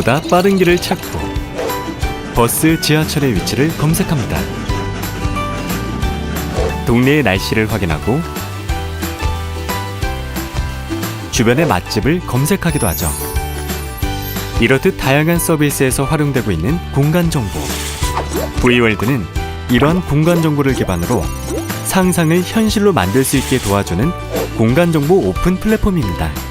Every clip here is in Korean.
보다 빠른 길을 찾고 버스, 지하철의 위치를 검색합니다. 동네의 날씨를 확인하고 주변의 맛집을 검색하기도 하죠. 이렇듯 다양한 서비스에서 활용되고 있는 공간 정보. V월드는 이러한 공간 정보를 기반으로 상상을 현실로 만들 수 있게 도와주는 공간 정보 오픈 플랫폼입니다.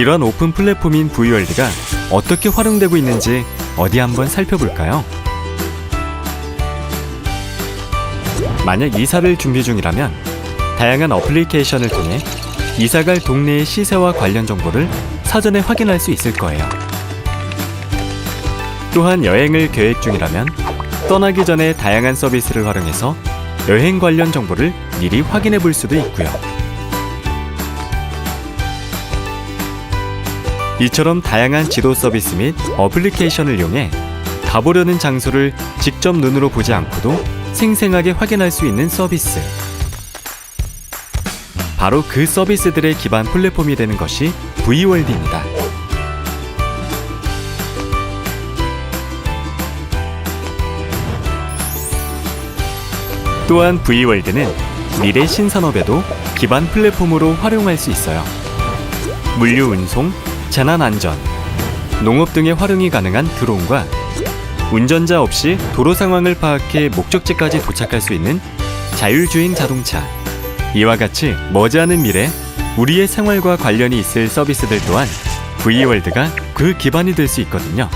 이러한 오픈 플랫폼인 V월드가 어떻게 활용되고 있는지 어디 한번 살펴볼까요? 만약 이사를 준비 중이라면 다양한 어플리케이션을 통해 이사 갈 동네의 시세와 관련 정보를 사전에 확인할 수 있을 거예요. 또한 여행을 계획 중이라면 떠나기 전에 다양한 서비스를 활용해서 여행 관련 정보를 미리 확인해 볼 수도 있고요. 이처럼 다양한 지도 서비스 및 어플리케이션을 이용해 가보려는 장소를 직접 눈으로 보지 않고도 생생하게 확인할 수 있는 서비스. 바로 그 서비스들의 기반 플랫폼이 되는 것이 V월드입니다. 또한 V월드는 미래 신산업에도 기반 플랫폼으로 활용할 수 있어요. 물류 운송, 재난 안전, 농업 등의 활용이 가능한 드론과 운전자 없이 도로 상황을 파악해 목적지까지 도착할 수 있는 자율주행 자동차. 이와 같이 머지않은 미래 우리의 생활과 관련이 있을 서비스들 또한 V월드가 그 기반이 될 수 있거든요.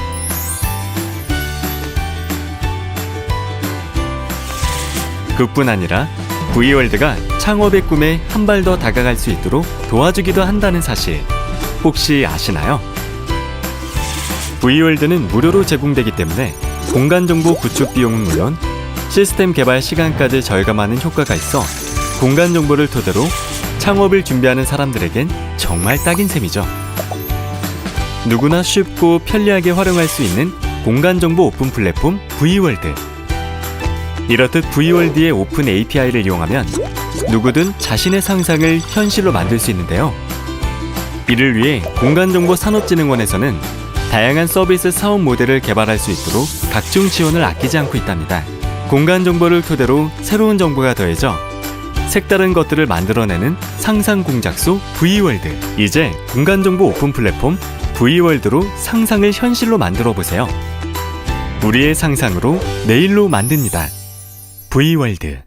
그뿐 아니라 V월드가 창업의 꿈에 한 발 더 다가갈 수 있도록 도와주기도 한다는 사실 혹시 아시나요? V월드는 무료로 제공되기 때문에 공간 정보 구축 비용은 물론 시스템 개발 시간까지 절감하는 효과가 있어 공간 정보를 토대로 창업을 준비하는 사람들에겐 정말 딱인 셈이죠. 누구나 쉽고 편리하게 활용할 수 있는 공간 정보 오픈 플랫폼 V월드. 이렇듯 V월드의 오픈 API를 이용하면 누구든 자신의 상상을 현실로 만들 수 있는데요. 이를 위해 공간정보산업진흥원에서는 다양한 서비스 사업 모델을 개발할 수 있도록 각종 지원을 아끼지 않고 있답니다. 공간 정보를 토대로 새로운 정보가 더해져 색다른 것들을 만들어내는 상상 공작 소 V월드. 이제 공간 정보 오픈 플랫폼 V월드로 상상을 현실로 만들어 보세요. 우리의 상상으로 내일로 만듭니다. V월드.